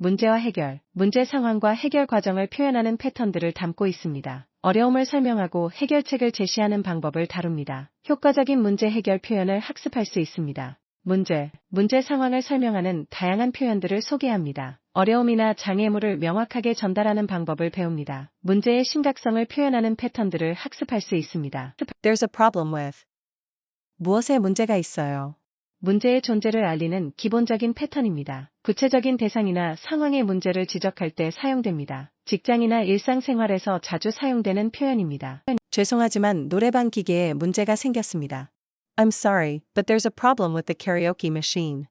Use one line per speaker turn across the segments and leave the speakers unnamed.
문제와 해결, 문제 상황과 해결 과정을 표현하는 패턴들을 담고 있습니다. 어려움을 설명하고 해결책을 제시하는 방법을 다룹니다. 효과적인 문제 해결 표현을 학습할 수 있습니다. 문제, 문제 상황을 설명하는 다양한 표현들을 소개합니다. 어려움이나 장애물을 명확하게 전달하는 방법을 배웁니다. 문제의 심각성을 표현하는 패턴들을 학습할 수 있습니다. There's a problem with. 무엇에 문제가 있어요? 문제의 존재를 알리는 기본적인 패턴입니다. 구체적인 대상이나 상황의 문제를 지적할 때 사용됩니다. 직장이나 일상생활에서 자주 사용되는 표현입니다. 죄송하지만 노래방 기계에 문제가 생겼습니다. I'm sorry, but there's a problem with the karaoke machine.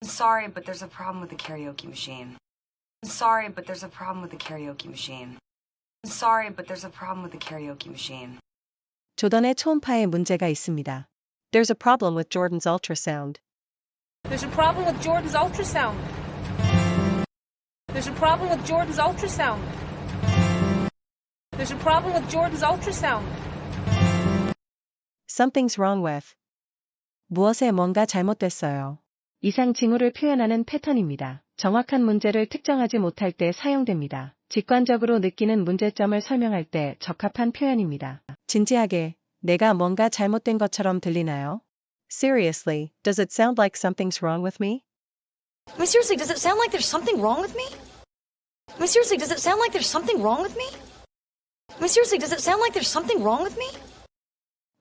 I'm sorry, but there's a problem with the karaoke machine. I'm sorry, but there's a problem with the karaoke machine. I'm sorry, but there's a problem with the karaoke machine.
조던의 초음파에 문제가 있습니다. There's a problem with Jordan's ultrasound.
There's a problem with Jordan's ultrasound. There's a problem with Jordan's ultrasound. There's a problem with Jordan's ultrasound.
Something's wrong with. 무엇에 뭔가 잘못됐어요. 이상 징후를 표현하는 패턴입니다. 정확한 문제를 특정하지 못할 때 사용됩니다. 직관적으로 느끼는 문제점을 설명할 때 적합한 표현입니다. 진지하게, 내가 뭔가 잘못된 것처럼 들리나요? Seriously, does it sound like something's wrong with me?
I mean, seriously, does it sound like there's something wrong with me? I mean, seriously, does it sound like there's something wrong with me? I mean, seriously, does it sound like there's something wrong with me?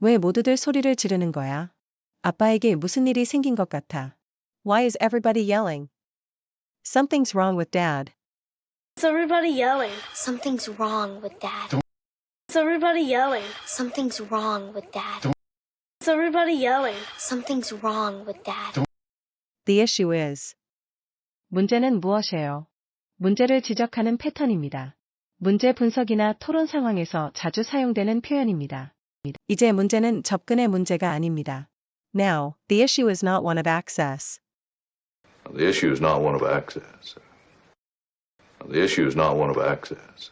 왜 모두들 소리를 지르는 거야? 아빠에게 무슨 일이 생긴 것 같아. Why is everybody yelling? Something's wrong with dad.
Is everybody yelling?
Something's wrong with that.
Is everybody yelling?
Something's wrong with that.
Is everybody yelling?
Something's wrong with that.
The issue is. 문제는 무엇이에요? 문제를 지적하는 패턴입니다. 문제 분석이나 토론 상황에서 자주 사용되는 표현입니다. 이제 문제는 접근의 문제가 아닙니다. Now, the issue is not one of access.
The issue is not one of access. The issue is not one of access.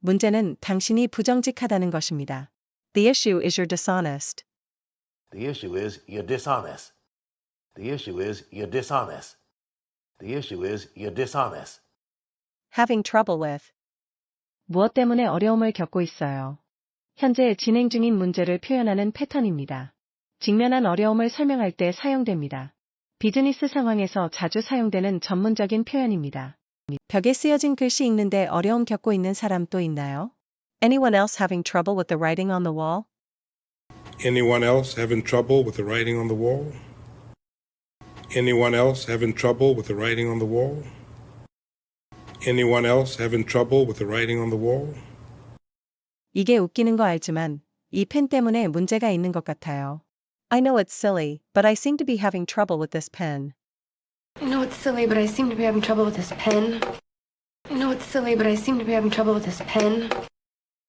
문제는 당신이 부정직하다는 것입니다. The issue is you're dishonest.
The issue is you're dishonest. The issue is you're dishonest. The issue is you're dishonest.
Having trouble with. 무엇 때문에 어려움을 겪고 있어요. 현재 진행 중인 문제를 표현하는 패턴입니다. 직면한 어려움을 설명할 때 사용됩니다. 비즈니스 상황에서 자주 사용되는 전문적인 표현입니다. 벽에 쓰여진 글씨 읽는데 어려움 겪고 있는 사람 또 있나요? Anyone else having trouble with the writing on the wall?
Anyone else having trouble with the writing on the wall? Anyone else having trouble with the writing on the wall? Anyone else having trouble with the writing on the wall?
이게 웃기는 거 알지만 이 펜 때문에 문제가 있는 것 같아요. I know it's silly, but I seem to be having trouble with this pen.
I know it's silly, but I seem to be having trouble with this pen. I know it's silly, but I seem to be having trouble with this pen.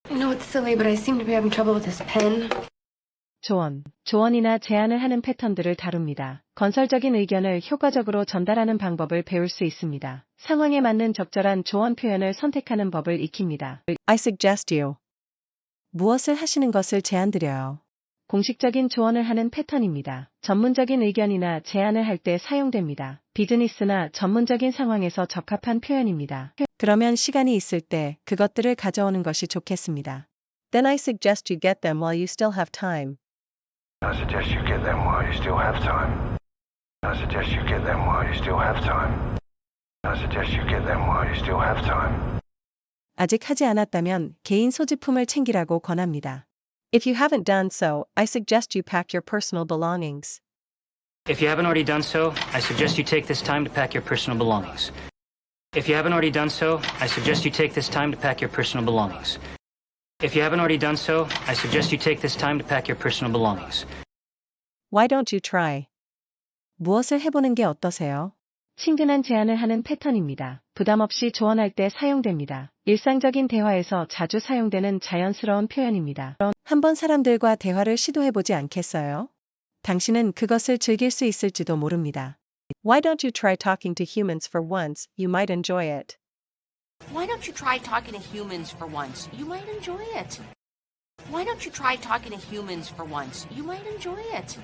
I know it's silly, but I seem to be having trouble with this pen.
조언, 조언이나 제안을 하는 패턴들을 다룹니다. 건설적인 의견을 효과적으로 전달하는 방법을 배울 수 있습니다. 상황에 맞는 적절한 조언 표현을 선택하는 법을 익힙니다. I suggest you. 무엇을 하시는 것을 제안드려요. 공식적인 조언을 하는 패턴입니다. 전문적인 의견이나 제안을 할 때 사용됩니다. 비즈니스나 전문적인 상황에서 적합한 표현입니다. 그러면 시간이 있을 때 그것들을 가져오는 것이 좋겠습니다. Then I suggest you get them while you still have time.
I suggest you get them while you still have time. I suggest you get them while you still have time. I suggest you get them while you still have time.
아직 하지 않았다면 개인 소지품을 챙기라고 권합니다. If you haven't done so, I suggest you pack your personal belongings.
If you haven't already done so, I suggest you take this time to pack your personal belongings. If you haven't already done so, I suggest you take this time to pack your personal belongings. If you haven't already done so, I suggest you take this time to pack your personal belongings.
Why don't you try? 무엇을 해보는 게 어떠세요? 친근한 제안을 하는 패턴입니다. 부담 없이 조언할 때 사용됩니다. 일상적인 대화에서 자주 사용되는 자연스러운 표현입니다. 한번 사람들과 대화를 시도해보지 않겠어요? 당신은 그것을 즐길 수 있을지도 모릅니다. Why don't you try talking to humans for once? You might enjoy it.
Why don't you try talking to humans for once? You might enjoy it. Why don't you try talking to humans for once? You might enjoy it.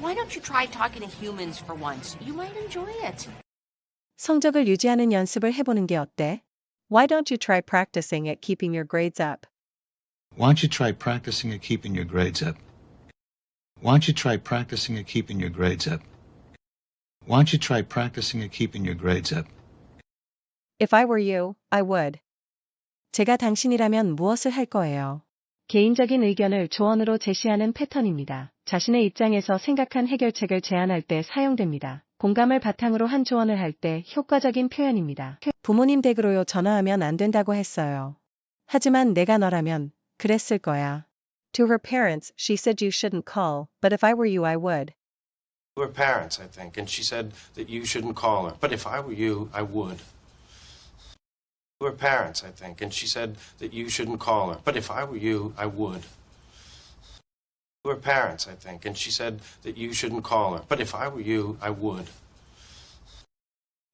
Why don't you try talking to humans for once? You might enjoy it.
성적을 유지하는 연습을 해보는 게 어때? Why don't you try practicing at keeping your grades up?
Why don't you try practicing at keeping your grades up? Why don't you try practicing at keeping your grades up? Why don't you try practicing at keeping your grades up?
If I were you, I would. 제가 당신이라면 무엇을 할 거예요? 개인적인 의견을 조언으로 제시하는 패턴입니다. 자신의 입장에서 생각한 해결책을 제안할 때 사용됩니다. 공감을 바탕으로 한 조언을 할 때 효과적인 표현입니다. 부모님 댁으로요 전화하면 안 된다고 했어요. 하지만 내가 너라면 그랬을 거야. To her parents, she said you shouldn't call, but if I were you, I would.
To her parents, I think, and she said that you shouldn't call her. But if I were you, I would. To her parents, I think, and she said that you shouldn't call her. But if I were you, I would. To her parents, I think, and she said that you shouldn't call her. But if I were you, I would.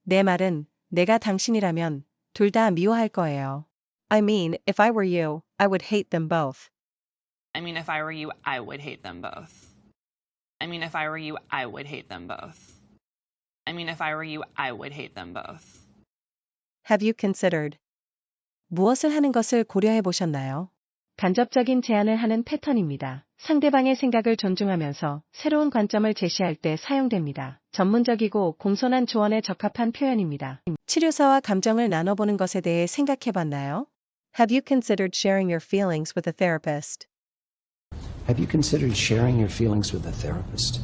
내 말은 내가 당신이라면 둘 다 미워할 거예요. I mean, if I were you, I would hate them both.
I mean, if I were you, I would hate them both. I mean, if I were you, I would hate them both. I mean, if I were you, I would hate them both.
Have you considered? 무엇을 하는 것을 고려해 보셨나요? 간접적인 제안을 하는 패턴입니다. 상대방의 생각을 존중하면서 새로운 관점을 제시할 때 사용됩니다. 전문적이고 공손한 조언에 적합한 표현입니다. 치료사와 감정을 나눠보는 것에 대해 생각해 봤나요? Have you considered sharing your feelings with a therapist?
Have you considered sharing your feelings with a therapist?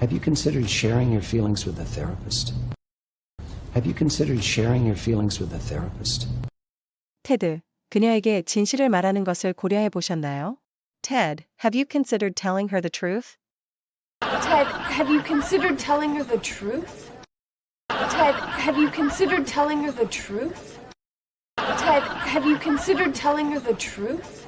Have you considered sharing your feelings with a therapist? Have you considered sharing your feelings with a therapist?
테드, 그녀에게 진실을 말하는 것을 고려해 보셨나요? Ted, have you considered telling her the truth?
Ted, have you considered telling her the truth? Ted, have you considered telling her the truth? Ted, have you considered telling her the truth?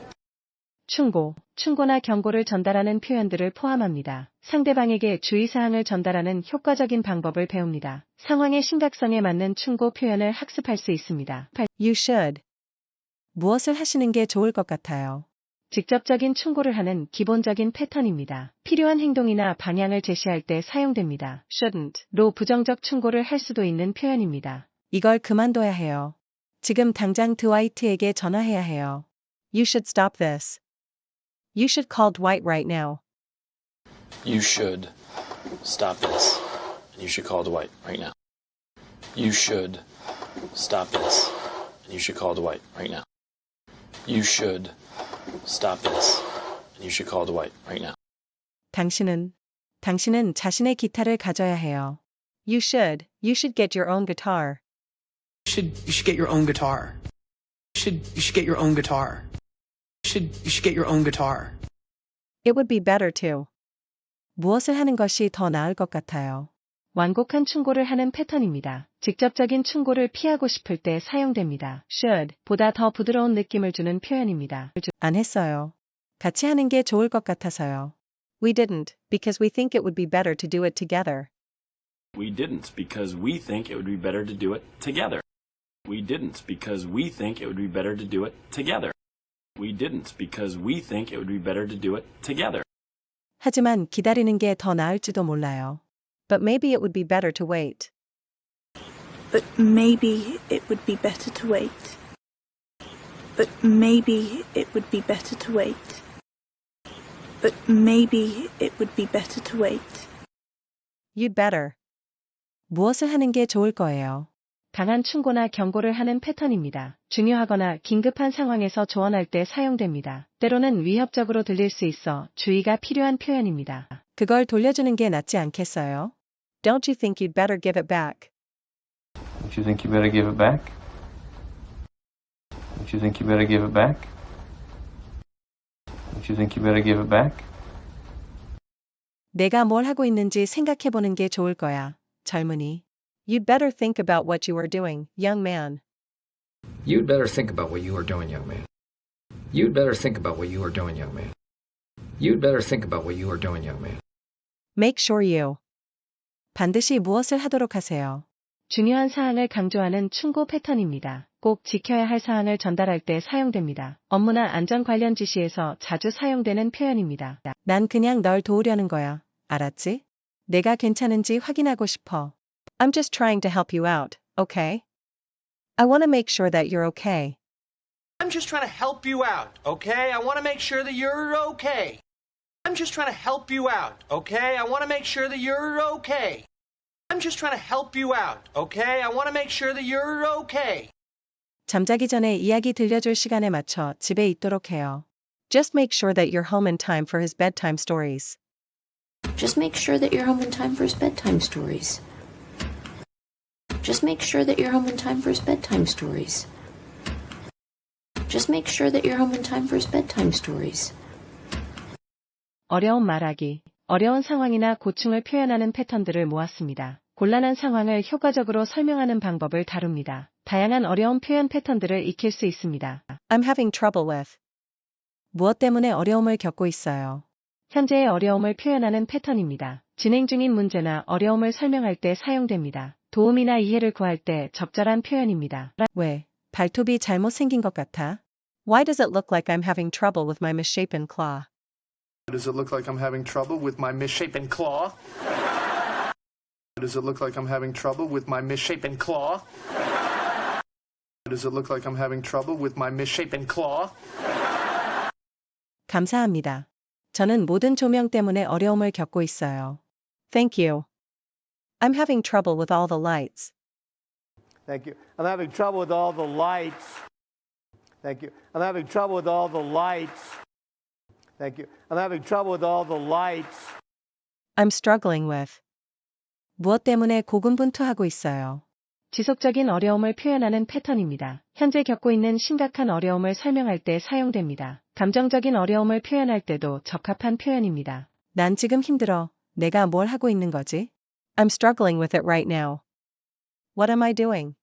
충고, 충고나 경고를 전달하는 표현들을 포함합니다. 상대방에게 주의사항을 전달하는 효과적인 방법을 배웁니다. 상황의 심각성에 맞는 충고 표현을 학습할 수 있습니다. You should. 무엇을 하시는 게 좋을 것 같아요. 직접적인 충고를 하는 기본적인 패턴입니다. 필요한 행동이나 방향을 제시할 때 사용됩니다. shouldn't로 부정적 충고를 할 수도 있는 표현입니다. 이걸 그만둬야 해요. 지금 당장 드와이트에게 전화해야 해요. You should stop this. You should call Dwight right now.
You should stop this. And you should call Dwight right now. You should stop this. And you should call Dwight right now. You should stop this. And you should call Dwight right now.
당신은, 당신은 자신의 기타를 가져야 해요. You should, you should get your own guitar.
You should you should get your own guitar. You should you should get your own guitar. You should you should get your own guitar.
It would be better to. 무엇을 하는 것이 더 나을 것 같아요. 완곡한 충고를 하는 패턴입니다. 직접적인 충고를 피하고 싶을 때 사용됩니다. should 보다 더 부드러운 느낌을 주는 표현입니다. 안 했어요. 같이 하는 게 좋을 것 같아서요. We didn't, because we think it would be better to do it together.
We didn't because we think it would be better to do it together. We didn't because we think it would be better to do it together. We didn't because we think it would be better to do it together.
하지만 기다리는 게 더 나을지도 몰라요. But maybe it would be better to wait.
But maybe it would be better to wait. But maybe it would be better to wait. But maybe it would be better to wait.
You'd better. 무엇을 하는 게 좋을 거예요. 강한 충고나 경고를 하는 패턴입니다. 중요하거나 긴급한 상황에서 조언할 때 사용됩니다. 때로는 위협적으로 들릴 수 있어 주의가 필요한 표현입니다. 그걸 돌려주는 게 낫지 않겠어요? Don't you think you'd better give it back?
Don't you think you better give it back? Don't you think you better give it back? Don't you think you better give it back?
내가 뭘 하고 있는지 생각해 보는 게 좋을 거야, 젊은이. You'd better think about what you are doing, young man.
You'd better think about what you are doing, young man. You'd better think about what you are doing, young man. You'd better think about what you are doing, young man.
Make sure you. 반드시 무엇을 하도록 하세요. 중요한 사항을 강조하는 충고 패턴입니다. 꼭 지켜야 할 사항을 전달할 때 사용됩니다. 업무나 안전 관련 지시에서 자주 사용되는 표현입니다. 난 그냥 널 도우려는 거야. 알았지? 내가 괜찮은지 확인하고 싶어. I'm just trying to help you out, okay? I want to make sure that you're okay.
I'm just trying to help you out, okay? I want to make sure that you're okay. I'm just trying to help you out, okay? I want to make sure that you're okay. I'm just trying to help you out, okay? I want to make sure that you're okay.
잠자기 전에 이야기 들려줄 시간에 맞춰 집에 있도록 해요. Just make sure that you're home in time for his bedtime stories.
Just make sure that you're home in time for his bedtime stories. Just make sure that you're home in time for his bedtime stories. Just make sure that you're home in time for his bedtime stories.
어려운 말하기. 어려운 상황이나 고충을 표현하는 패턴들을 모았습니다. 곤란한 상황을 효과적으로 설명하는 방법을 다룹니다. 다양한 어려운 표현 패턴들을 익힐 수 있습니다. I'm having trouble with. 무엇 때문에 어려움을 겪고 있어요. 현재의 어려움을 표현하는 패턴입니다. 진행 중인 문제나 어려움을 설명할 때 사용됩니다. 도움이나 이해를 구할 때 적절한 표현입니다. 왜? 발톱이 잘못 생긴 것 같아? Why does it look like I'm having trouble with my misshapen claw?
Does it look like I'm having trouble with my misshapen claw? Does it look like I'm having trouble with my misshapen claw? Does it look like I'm having trouble with my misshapen claw?
감사합니다. 저는 모든 조명 때문에 어려움을 겪고 있어요. Thank you. I'm having trouble with all the lights.
Thank you. I'm having trouble with all the lights. Thank you. I'm having trouble with all the lights. Thank you. I'm having trouble with all the lights.
I'm struggling with. 무엇 때문에 고군분투하고 있어요. 지속적인 어려움을 표현하는 패턴입니다. 현재 겪고 있는 심각한 어려움을 설명할 때 사용됩니다. 감정적인 어려움을 표현할 때도 적합한 표현입니다. 난 지금 힘들어. 내가 뭘 하고 있는 거지? I'm struggling with it right now. What am I doing?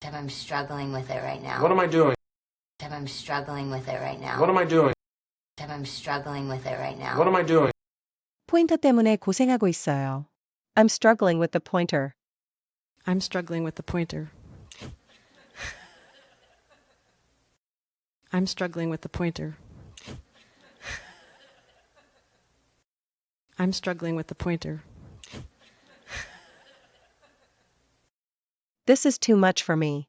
Deb, I'm struggling with it right now.
What am I doing?
Deb, I'm struggling with it right now.
What am I doing?
Deb, I'm struggling with it right now.
What am I doing?
포인터 때문에 고생하고 있어요. I'm struggling with the pointer.
I'm struggling with the pointer. I'm struggling with the pointer. I'm struggling with the pointer.
This is too much for me.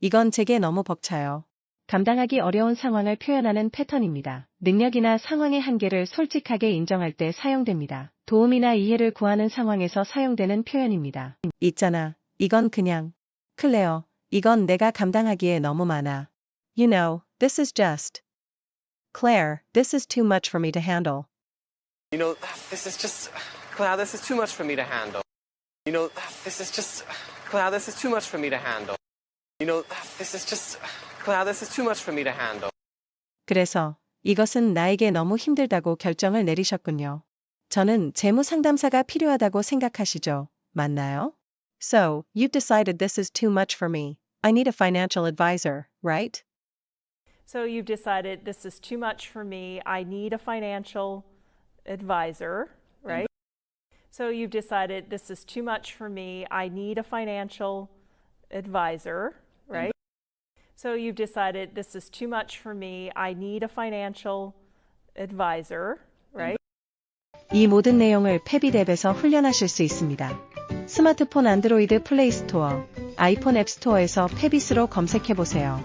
이건 제게 너무 벅차요. 감당하기 어려운 상황을 표현하는 패턴입니다. 능력이나 상황의 한계를 솔직하게 인정할 때 사용됩니다. 도움이나 이해를 구하는 상황에서 사용되는 표현입니다. 있잖아. 이건 그냥. 클레어. 이건 내가 감당하기에 너무 많아. You know, this is just. Claire, this is too much for me to handle.
You know, this is just. Cloud, this is too much for me to handle. You know, this is just. Cloud, this is too much for me to handle. You know, this is just. Cloud, this is too much for me to handle.
그래서 이것은 나에게 너무 힘들다고 결정을 내리셨군요. 저는 재무 상담사가 필요하다고 생각하시죠? 맞나요? So, you've decided this is too much for me. I need a financial advisor, right?
So you've decided this is too much for me. I need a financial advisor, right? So you've decided this is too much for me. I need a financial advisor, right? So you've decided this is too much for me. I need a financial advisor, right?
이 모든 내용을 패비랩에서 훈련하실 수 있습니다. 스마트폰 안드로이드 플레이 스토어, 아이폰 앱 스토어에서 패비스로 검색해 보세요.